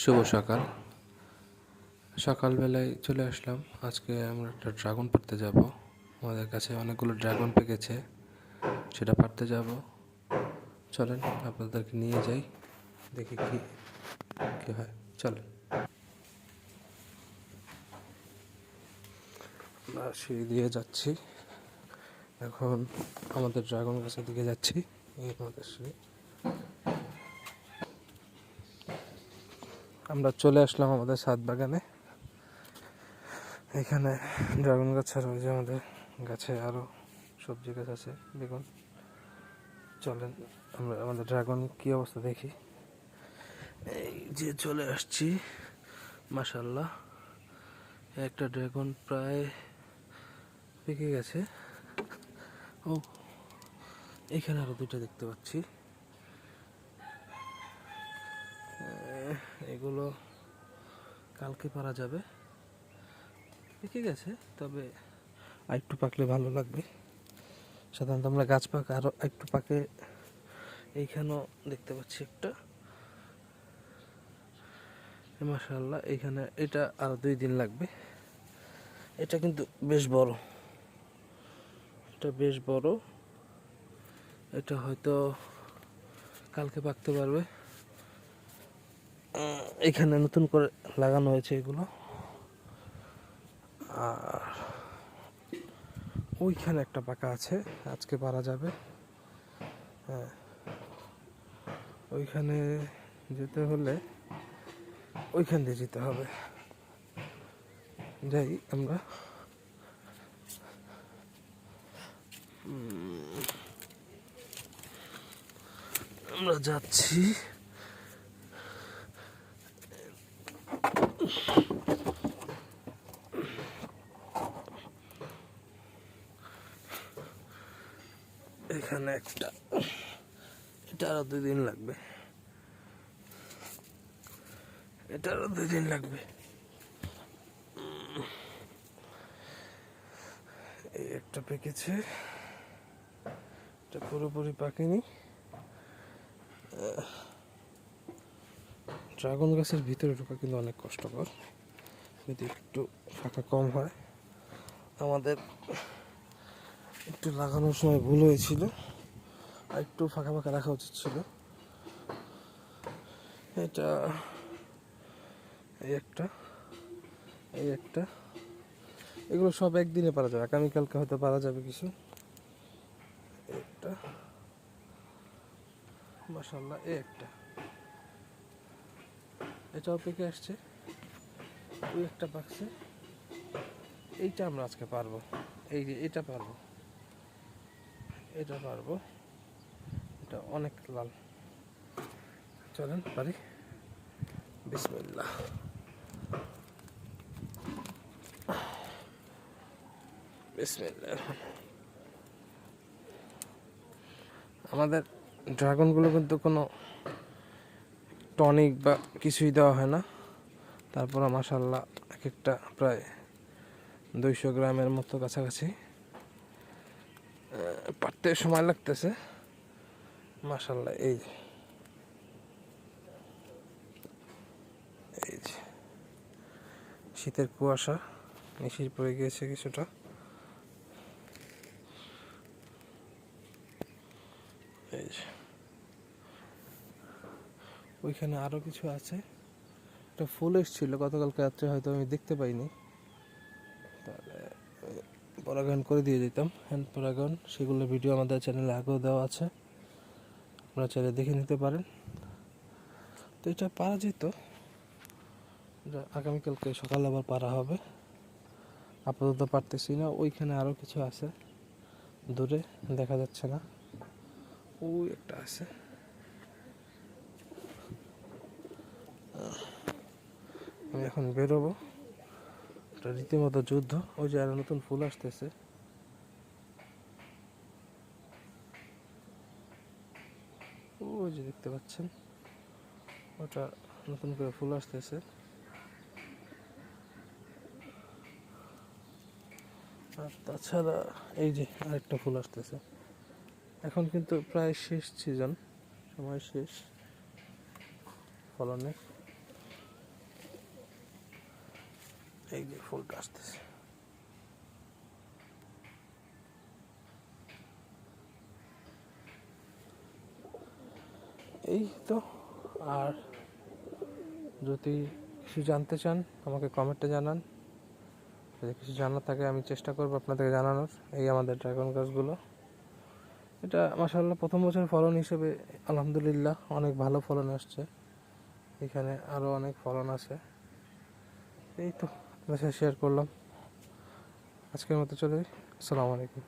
শুভ সকাল। সকালবেলায় চলে আসলাম। আজকে আমরা একটা ড্রাগন পাড়তে যাব। আমাদের কাছে অনেকগুলো ড্রাগন পেকেছে। সেটা পাড়তে যাব। চলেন, আপনাদেরকে নিয়ে যাই। দেখি কি কি হয়। চলেন। আমরা সিঁড়ি দিয়ে যাচ্ছি। এখন আমাদের ড্রাগন গাছের দিকে যাচ্ছি। এই আমাদের সিঁড়ি। আমরা চলে আসলাম আমাদের ছাদ বাগানে এখানে ড্রাগন গাছ আর ওই যে আমাদের গাছে আরও সবজি গাছ আছে দেখুন চলেন আমরা আমাদের ড্রাগন কি অবস্থা দেখি। এই যে চলে আসছি মাশাল্লাহ একটা ড্রাগন প্রায় পেকে গেছে। ও, এখানে আরও দুটো দেখতে পাচ্ছি। এগুলো কালকে পারা যাবে। পেকে গেছে, তবে আর একটু পাকলে ভালো লাগবে। সাধারণত আমরা গাছ পাকা আরও একটু পাকে এইখানেও দেখতে পাচ্ছি একটা। মাসাল্লাহ এইখানে এটা আরও দুই দিন লাগবে। এটা কিন্তু বেশ বড়। এটা বেশ বড়। এটা হয়তো কালকে পাকতে পারবে। এখানে নতুন করে লাগানো হয়েছে এগুলো। আর ওইখানে একটা পাকা আছে, আজকে পারা যাবে। হ্যাঁ ওইখানে যেতে হলে ওইখান দিয়ে যেতে হবে। যাই আমরা। আমরা যাচ্ছি। এখানে একটা। এটা আরও দুই দিন লাগবে। এটা আরও দুই দিন লাগবে। এই একটা পেকেছে। এটা পুরোপুরি পাকেনি। ড্রাগন গাছের ভিতরে ঢোকা কিন্তু অনেক কষ্টকর। যদি একটু ফাঁকা কম হয়। আমাদের একটু লাগানোর সময় ভুল হয়েছিল, আর একটু ফাঁকা ফাঁকা রাখা উচিত ছিল। এটা, এই একটা এই একটা। এগুলো সব একদিনে পারা যাবে, আগামীকালকে হয়তো পারা যাবে কিছু। একটা মাসাল্লাহ এই একটা। এটাও পেকে আসছে, ওই একটা পাকছে। এইটা আমরা আজকে পারব, এই যে, এটা পারব। এটা পারব। এটা অনেক লাল। চলেন পারি বিসমিল্লাহ। আমাদের ড্রাগনগুলো কিন্তু কোনো টনিক বা কিছুই দেওয়া হয় না। তারপর মাসাল্লাহ এক একটা প্রায় দুইশো গ্রামের মতো কাছাকাছি। পারতে সময় লাগতেছে। মাসাল্লাহ এই যে। এই যে। শীতের কুয়াশা মিশির পড়ে গিয়েছে কিছুটা। এই যে। ওইখানে আরও কিছু আছে। একটা ফুল এসেছিল, গতকালকে রাত্রে হয়তো আমি দেখতে পাইনি। তাহলে পরাগায়ন করে দিয়ে দিতাম। হ্যান্ড পরাগায়ন, সেগুলো ভিডিও আমাদের চ্যানেলে আগেও দেওয়া আছে। আপনারা চাইলে দেখে নিতে পারেন। তো এটা পারা যেত। আগামীকালকে সকালে আবার পারা হবে। আপাতত পারতেছি না। ওইখানে আরও কিছু আছে। দূরে দেখা যাচ্ছে না। ওই একটা আছে। আমি এখন বেরোবো। এটা রীতিমতো যুদ্ধ। ওই যে আরও নতুন ফুল আসতেছে। ওই যে দেখতে পাচ্ছেন, ওটা নতুন করে ফুল আসতেছে। আর তাছাড়া এই যে আরেকটা ফুল আসতেছে। এখন কিন্তু প্রায় শেষ সিজন সময় শেষ ফলনের এই যে ফুলটা আসতেছে এই তো, আর যদি কিছু জানতে চান, আমাকে কমেন্টে জানান। যদি কিছু জানার থাকে, আমি চেষ্টা করব আপনাদেরকে জানানোর, এই আমাদের ড্রাগন গাছগুলো। এটা মাসাল্লাহ প্রথম বছর ফলন হিসেবে, আলহামদুলিল্লাহ, অনেক ভালো ফলন আসছে। এখানে আরও অনেক ফলন আছে। এই তো। শেয়ার করলাম আজকের মতো চলে। আসসালামু আলাইকুম